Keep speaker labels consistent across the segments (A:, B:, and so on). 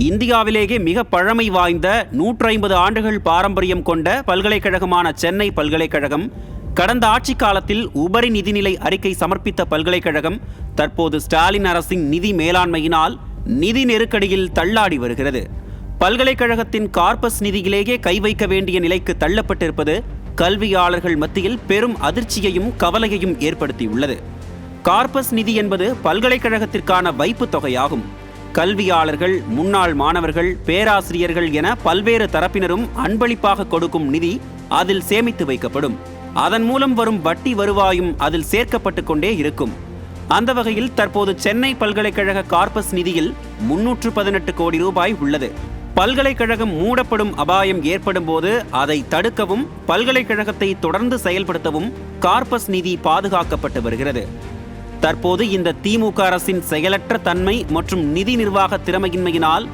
A: இந்தியாவிலேயே மிக பழமை வாய்ந்த நூற்றி ஐம்பது ஆண்டுகள் பாரம்பரியம் கொண்ட பல்கலைக்கழகமான சென்னை பல்கலைக்கழகம் கடந்த ஆட்சி காலத்தில் உபரி நிதிநிலை அறிக்கை சமர்ப்பித்த பல்கலைக்கழகம் தற்போது ஸ்டாலின் அரசின் நிதி மேலாண்மையினால் நிதி நெருக்கடியில் தள்ளாடி வருகிறது. பல்கலைக்கழகத்தின் கார்பஸ் நிதியிலேயே கை வைக்க வேண்டிய நிலைக்கு தள்ளப்பட்டிருப்பது கல்வியாளர்கள் மத்தியில் பெரும் அதிர்ச்சியையும் கவலையையும் ஏற்படுத்தியுள்ளது. கார்பஸ் நிதி என்பது பல்கலைக்கழகத்திற்கான வைப்புத் தொகையாகும். கல்வியாளர்கள் முன்னாள் மாணவர்கள் பேராசிரியர்கள் என பல்வேறு தரப்பினரும் அன்பளிப்பாக கொடுக்கும் நிதி அதில் சேமித்து வைக்கப்படும். அதன் மூலம் வரும் வட்டி வருவாயும் அதில் சேர்க்கப்பட்டு கொண்டே இருக்கும். அந்த வகையில் தற்போது சென்னை பல்கலைக்கழக கார்பஸ் நிதியில் முன்னூற்று பதினெட்டு கோடி ரூபாய் உள்ளது. பல்கலைக்கழகம் மூடப்படும் அபாயம் ஏற்படும் போது அதை தடுக்கவும் பல்கலைக்கழகத்தை தொடர்ந்து செயல்படுத்தவும் கார்பஸ் நிதி பாதுகாக்கப்பட்டு வருகிறது. தற்போது இந்த திமுக அரசின் செயலற்ற தன்மை மற்றும் நிதி நிர்வாக திறமையின்மையினால்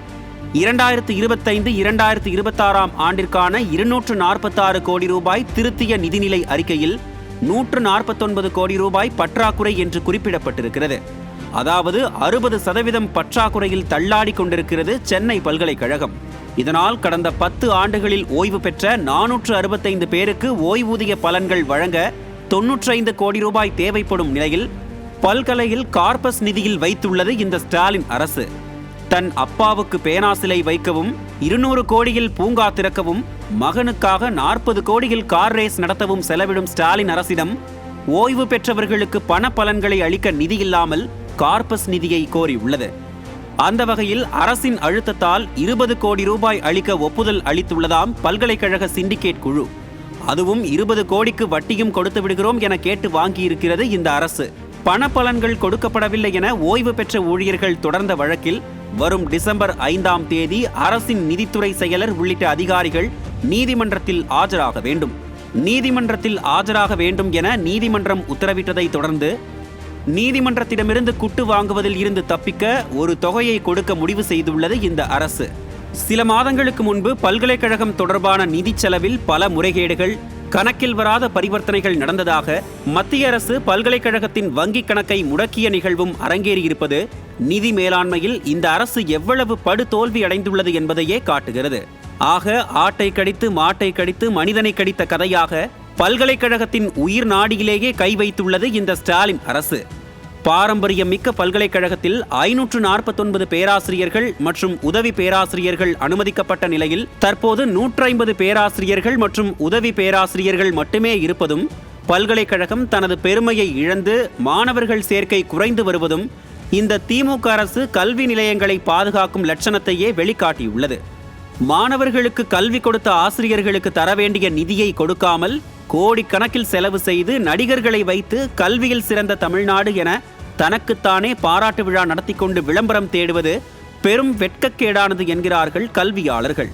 A: இரண்டாயிரத்து இருபத்தைந்து இரண்டாயிரத்து இருபத்தாறாம் ஆண்டிற்கான இருநூற்று நாற்பத்தாறு கோடி ரூபாய் திருத்திய நிதிநிலை அறிக்கையில் நூற்று நாற்பத்தொன்பது கோடி ரூபாய் பற்றாக்குறை என்று குறிப்பிடப்பட்டிருக்கிறது. அதாவது அறுபது சதவீதம் பற்றாக்குறையில் தள்ளாடி கொண்டிருக்கிறது சென்னை பல்கலைக்கழகம். இதனால் கடந்த பத்து ஆண்டுகளில் ஓய்வு பெற்ற நானூற்று அறுபத்தைந்து பேருக்கு ஓய்வூதிய பலன்கள் வழங்க தொன்னூற்றைந்து கோடி ரூபாய் தேவைப்படும் நிலையில் பல்கலையில் கார்பஸ் நிதியில் வைத்துள்ளது இந்த ஸ்டாலின் அரசு. தன் அப்பாவுக்கு பேனா சிலை வைக்கவும் இருநூறு கோடியில் பூங்கா திறக்கவும் மகனுக்காக நாற்பது கோடியில் கார் ரேஸ் நடத்தவும் செலவிடும் ஸ்டாலின் அரசிடம் ஓய்வு பெற்றவர்களுக்கு பண பலன்களை அளிக்க நிதி இல்லாமல் கார்பஸ் நிதியை கோரியுள்ளது. அந்த வகையில் அரசின் அழுத்தத்தால் இருபது கோடி ரூபாய் அளிக்க ஒப்புதல் அளித்துள்ளதாம் பல்கலைக்கழக சிண்டிகேட் குழு. அதுவும் இருபது கோடிக்கு வட்டியும் கொடுத்து விடுகிறோம் என கேட்டு வாங்கியிருக்கிறது இந்த அரசு. பண பலன்கள் கொடுக்கப்படவில்லை என ஓய்வு பெற்ற ஊழியர்கள் தொடர்ந்த வழக்கில் வரும் டிசம்பர் ஐந்தாம் தேதி அரசின் நிதித்துறை செயலர் உள்ளிட்ட அதிகாரிகள் நீதிமன்றத்தில் ஆஜராக வேண்டும். நீதிமன்றத்தில் ஆஜராக வேண்டும் என நீதிமன்றம் உத்தரவிட்டதை தொடர்ந்து நீதிமன்றத்திடமிருந்து குட்டு வாங்குவதில் இருந்து தப்பிக்க ஒரு தொகையை கொடுக்க முடிவு செய்துள்ளது இந்த அரசு. சில மாதங்களுக்கு முன்பு பல்கலைக்கழகம் தொடர்பான நிதி செலவில் பல முறைகேடுகள் கணக்கில் வராத பரிவர்த்தனைகள் நடந்ததாக மத்திய அரசு பல்கலைக்கழகத்தின் வங்கிக் கணக்கை முடக்கிய நிகழ்வும் அரங்கேறியிருப்பது நிதி மேலாண்மையில் இந்த அரசு எவ்வளவு படுதோல்வி அடைந்துள்ளது என்பதையே காட்டுகிறது. ஆக ஆட்டை கடித்து மாட்டை கடித்து மனிதனை கடித்த கதையாக பல்கலைக்கழகத்தின் உயிர் நாடியிலேயே கை வைத்துள்ளது இந்த ஸ்டாலின் அரசு. பாரம்பரியம் மிக்க பல்கலைக்கழகத்தில் ஐநூற்று நாற்பத்தொன்பது பேராசிரியர்கள் மற்றும் உதவி பேராசிரியர்கள் அனுமதிக்கப்பட்ட நிலையில் தற்போது நூற்றைம்பது பேராசிரியர்கள் மற்றும் உதவி பேராசிரியர்கள் மட்டுமே இருப்பதும் பல்கலைக்கழகம் தனது பெருமையை இழந்து மாணவர்கள் சேர்க்கை குறைந்து வருவதும் இந்த திமுக அரசு கல்வி நிலையங்களை பாதுகாக்கும் லட்சணத்தையே வெளிக்காட்டியுள்ளது. மாணவர்களுக்கு கல்வி கொடுத்த ஆசிரியர்களுக்கு தர வேண்டிய நிதியை கொடுக்காமல் கோடிக்கணக்கில் செலவு செய்து நடிகர்களை வைத்து கல்வியில் சிறந்த தமிழ்நாடு என தனக்குத்தானே பாராட்டு விழா நடத்தி கொண்டு விளம்பரம் தேடுவது பெரும் வெட்கக்கேடானது என்கிறார்கள் கல்வியாளர்கள்.